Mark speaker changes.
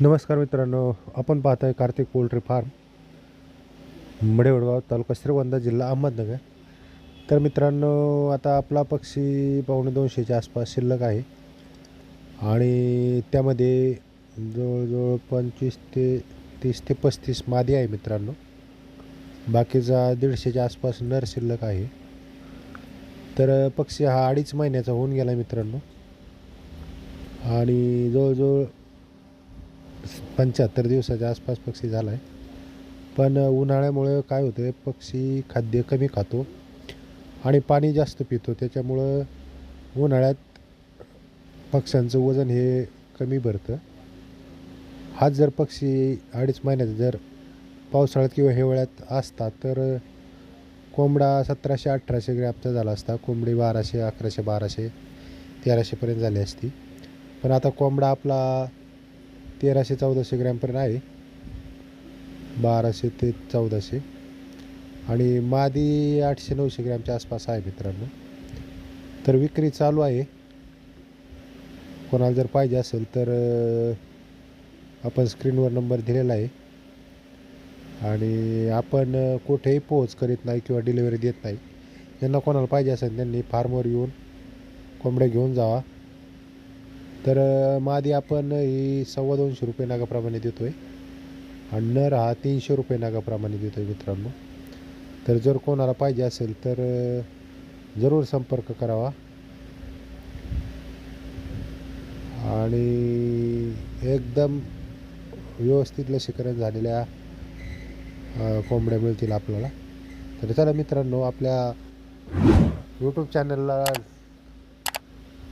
Speaker 1: नमस्कार मित्रांनो आपण पाहत आहे कार्तिक पोल्ट्री फार्म मडेवडगाव तालुका श्रीवंदा जिल्हा अहमदनगर. तर मित्रांनो आता आपला पक्षी पावणे दोनशेच्या आसपास शिल्लक आहे. आणि त्यामध्ये जवळजवळ पंचवीस ते तीस ते पस्तीस मादी आहे मित्रांनो. बाकीचा दीडशेच्या आसपास नर शिल्लक आहे. तर पक्षी हा अडीच महिन्याचा होऊन गेला मित्रांनो. आणि जवळजवळ पंच्याहत्तर दिवसाच्या आसपास पक्षी झाला आहे पण उन्हाळ्यामुळं काय होतं पक्षी खाद्य कमी खातो आणि पाणी जास्त पितो. त्याच्यामुळं उन्हाळ्यात पक्ष्यांचं वजन हे कमी भरतं. हाच जर पक्षी अडीच महिन्यात जर पावसाळ्यात किंवा हिवाळ्यात असता तर कोंबडा सतराशे अठराशे ग्रॅमचा झाला असता. कोंबडी बाराशे अकराशे बाराशे तेराशेपर्यंत झाली असती. पण आता कोंबडा आपला तेराशे चौदाशे ग्रॅमपर्यंत आहे. बाराशे ते चौदाशे. आणि मादी आठशे नऊशे ग्रॅमच्या आसपास आहे मित्रांनो. तर विक्री चालू आहे. कोणाला जर पाहिजे असेल तर आपण स्क्रीनवर नंबर दिलेला आहे. आणि आपण कुठेही पोहोच करीत नाही किंवा डिलिव्हरी देत नाही. ज्यांना कोणाला पाहिजे असेल त्यांनी फार्मवर येऊन कोंबड्या घेऊन जावा. तर मादी आपण ही सव्वा दोनशे रुपये नागाप्रमाणे देतो आहे आणि नर हा तीनशे रुपये नागाप्रमाणे देतो आहे मित्रांनो. तर जर कोणाला पाहिजे असेल तर जरूर संपर्क करावा. आणि एकदम व्यवस्थित लसीकरण झालेल्या कोंबड्या मिळतील आपल्याला. तर चला मित्रांनो आपल्या यूट्यूब चॅनलला